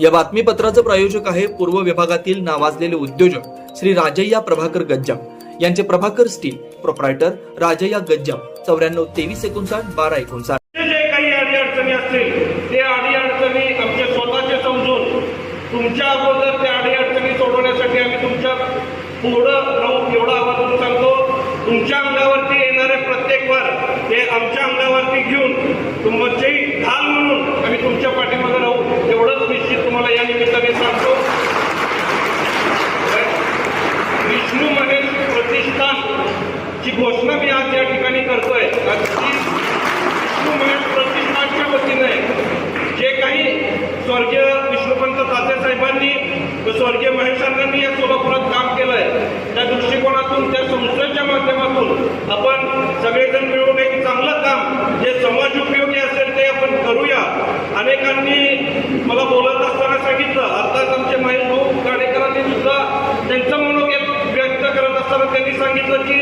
या बातमीपत्राचं प्रायोजक आहे पूर्व विभागातील नावाजलेले उद्योजक श्री राजय्या प्रभाकर गज्जाम. यांचे प्रभाकर स्टील प्रोप्रायटर राजय्या गज्जाम. चौऱ्याण्णव तेवीस एकोणसाठ बारा एकोणसाठ. जे काही अडीअडचणी असतील ते अडीअडचणी आमच्या स्वतःचे समजून तुमच्या अगोदर त्या अडीअडचणी सोडवण्यासाठी आम्ही तुमच्या पुढं राहून एवढा आवाजून सांगतो. तुमच्या अंगावरती येणारे प्रत्येक वार हे आमच्या अंगावरती घेऊन तुमची ढाल म्हणून आम्ही तुमच्या पाठीमागे राहू एवढंच निश्चित मी सांगतो विष्णू महेश प्रतिष्ठान ची घोषणा मी आज या ठिकाणी करतोय. विष्णू महेश प्रतिष्ठानच्या वतीने. जे काही स्वर्गीय विष्णुपंत तात्यासाहेबांनी व स्वर्गीय महेशांनी या सोलापुरात काम केलंय त्या दृष्टिकोनातून त्या संस्थेच्या माध्यमातून आपण सगळेजण मिळून एक चांगलं काम जे समाज उपयोगी असेल ते आपण करूया अनेकांनी मला बोलत असताना सांगितलं आताच आमचे महेश भाऊ गाडेकरांनी सुद्धा त्यांचं मनोगत व्यक्त करत असताना त्यांनी सांगितलं की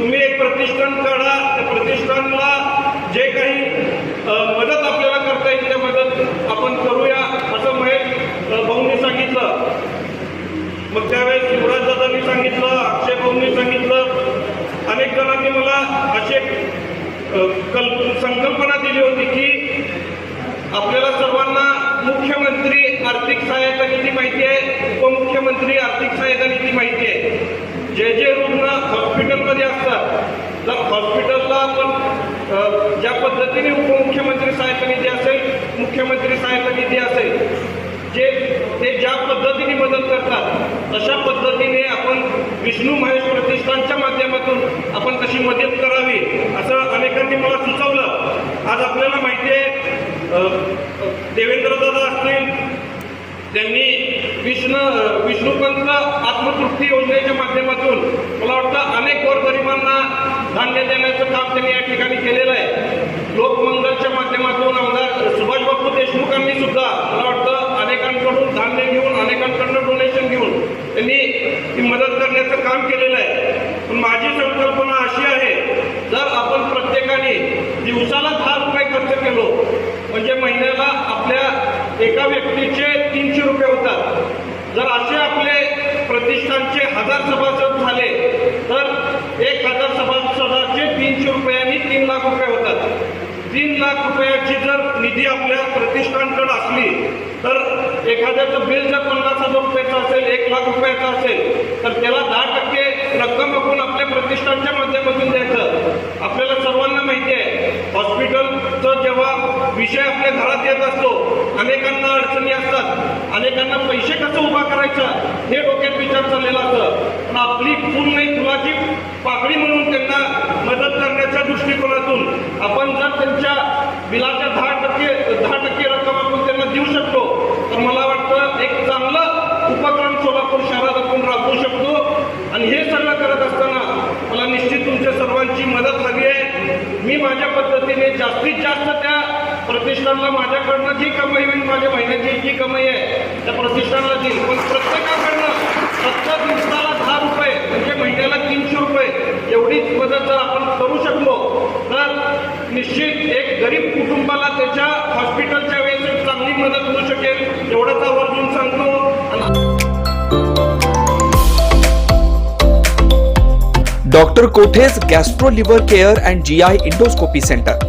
तुम्ही एक प्रतिष्ठान काढा त्या प्रतिष्ठानला जे काही मदत आपल्याला करता येईल त्या मदत आपण करूया असं महेश भाऊंनी सांगितलं. मग त्यावेळेस युवराज दादांनी सांगितलं अक्षय भाऊंनी सांगितलं. अनेक जणांनी मला असे कल कल्प संकल्पना दिली होती की आपल्याला सर्वांना मुख्यमंत्री आर्थिक सहाय्यता किती माहिती आहे उपमुख्यमंत्री आर्थिक सहायता निधी माहिती आहे जे जे रुग्ण हॉस्पिटलमध्ये असतात तर हॉस्पिटलला आपण अ, ज्या पद्धतीने उपमुख्यमंत्री सहायता निधी असेल मुख्यमंत्री साहेब निधी असेल जे ते ज्या पद्धतीने मदत करतात तशा पद्धतीने आपण विष्णू महेश प्रतिष्ठानच्या माध्यमातून आपण कशी मदत करावी असं अनेकांनी मला सुचवलं. आज आपल्याला माहिती आहे देवेंद्रदादा असतील त्यांनी विष्णू विष्णुपंत आत्मतृप्ती योजनेच्या माध्यमातून मला वाटतं अनेक गोरगरिबांना धान्य देण्याचं काम त्यांनी या ठिकाणी केलेलं आहे लोकमंगलच्या माध्यमातून आमदार सुभाष बापू देशमुखांनी सुद्धा मला वाटतं अनेकांकडून धान्य घेऊन अनेकांकडून डोनेशन घेऊन त्यांनी ती मदत करण्याचं काम केलेलं आहे. पण माझी संकल्पना अशी आहे जर आपण प्रत्येकाने दिवसाला दहा रुपये खर्च केलो म्हणजे महिन्याला आपल्या एका व्यक्तीचे तीनशे रुपये होतात. जर असे आपले प्रतिष्ठानचे हजार सभासद झाले तर एक हजार सभासदाचे तीनशे रुपयांनी तीन लाख रुपये होतात. तीन लाख रुपयाची जर निधी आपल्या प्रतिष्ठानकडे असली तर एखाद्याचं बिल जर पन्नास हजार रुपयाचं असेल एक लाख रुपयाचं असेल तर त्याला दहा टक्के रक्कम आपण आपल्या प्रतिष्ठानच्या माध्यमातून द्यायचं आपल्याला सर्वांना माहिती आहे हॉस्पिटलचं जेव्हा विषय आपल्या घरात येत असतो. अनेकांना अडचणी असतात. अनेकांना पैसे कसं उभा करायचा? हे डोक्यात विचार चाललेला असतं. पण आपली पूर्ण नाही फुलाची पाकळी म्हणून त्यांना मदत करण्याच्या दृष्टिकोनातून आपण जर त्यांच्या बिलाच्या दहा टक्के दहा टक्के रक्कम आपण त्यांना देऊ शकतो तर मला वाटतं एक चांगलं उपक्रम सोलापूर शहरात आपण राबवू शकतो. आणि हे सगळं करत असताना मला निश्चित तुमच्या सर्वांची मदत हवी आहे. मी माझ्या पद्धतीने जास्तीत जास्त त्या प्रतिष्ठानला माझ्याकडनं जी कमाई होईल माझ्या महिन्याची जी कमाई आहे त्या प्रतिष्ठानला देईल. पण प्रत्येकाकडनं प्रत्येक दिवसाला दहा रुपये म्हणजे महिन्याला तीनशे रुपये एवढीच मदत जर आपण करू शकलो तर निश्चित एक गरीब कुटुंबाला त्याच्या हॉस्पिटलच्या वेळेस चांगली मदत होऊ शकेल एवढंच आवर्जून सांगतो. Doctor Kothe's gastro liver care and G I endoscopy centre.